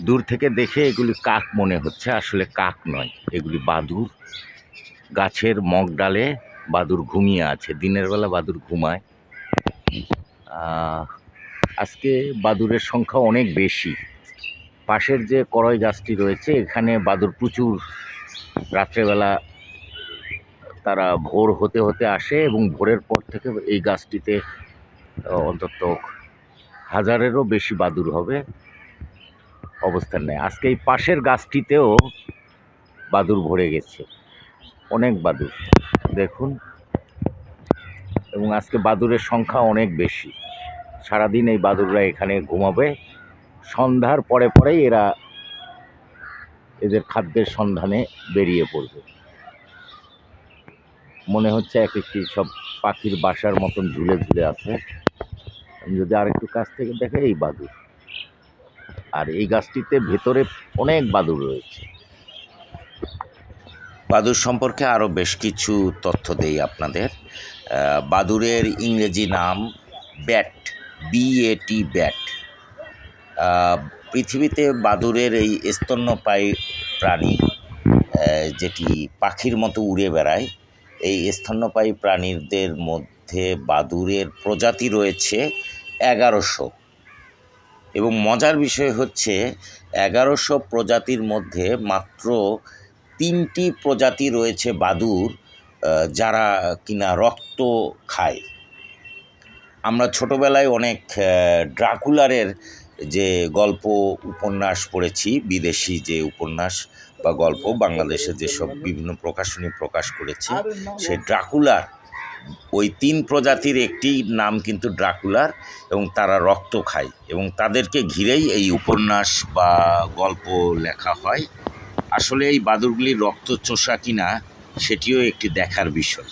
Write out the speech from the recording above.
দূর থেকে দেখে এগুলি কাক মনে হচ্ছে, আসলে কাক নয়। এগুলি বাদুর। গাছের মগ ডালে বাদুর ঘুমিয়ে আছে। দিনের বেলা বাদুর ঘুমায়। আজকে বাদুরের সংখ্যা অনেক বেশি। পাশের যে করই গাছটি রয়েছে, এখানে বাদুর প্রচুর। রাত্রেবেলা তারা ভোর হতে হতে আসে এবং ভোরের পর থেকে এই গাছটিতে অন্তত হাজারেরও বেশি বাদুর হবে। অবস্থান নেই। আজকে এই পাশের গাছটিতেও বাদুর ভরে গেছে। অনেক বাদুর, দেখুন। এবং আজকে বাদুরের সংখ্যা অনেক বেশি। সারাদিন এই বাদুররা এখানে ঘুমাবে। সন্ধ্যার পরে পরেই এরা এদের খাদ্যের সন্ধানে বেরিয়ে পড়বে। মনে হচ্ছে এক একটি সব পাখির বাসার মতন ঝুলে ঝুলে আছে। আমি যদি আরেকটু কাছ থেকে দেখে এই বাদুর আর এই গাছটিতে ভেতরে অনেক বাদুর রয়েছে। বাদুর সম্পর্কে আরও বেশ কিছু তথ্য দেই আপনাদের। বাদুরের ইংরেজি নাম ব্যাট বিএটি ব্যাট। পৃথিবীতে বাদুরের এই স্তন্যপায়ী প্রাণী যেটি পাখির মতো উড়ে বেড়ায়, এই স্তন্যপায়ী প্রাণীদের মধ্যে বাদুরের প্রজাতি রয়েছে এগারোশো। এবং মজার বিষয় হচ্ছে, এগারোশো প্রজাতির মধ্যে মাত্র তিনটি প্রজাতি রয়েছে বাদুর যারা কিনা রক্ত খায়। আমরা ছোটোবেলায় অনেক ড্রাকুলারের যে গল্প, উপন্যাস পড়েছি, বিদেশি যে উপন্যাস বা গল্প, বাংলাদেশে যেসব বিভিন্ন প্রকাশনী প্রকাশ করেছে, সে ড্রাকুলার ওই তিন প্রজাতির একটি নাম কিন্তু ড্রাকুলার এবং তারা রক্ত খায় এবং তাদেরকে ঘিরেই এই উপন্যাস বা গল্প লেখা হয়। আসলে এই বাদুরগুলি রক্ত চোষা কিনা, সেটিও একটি দেখার বিষয়।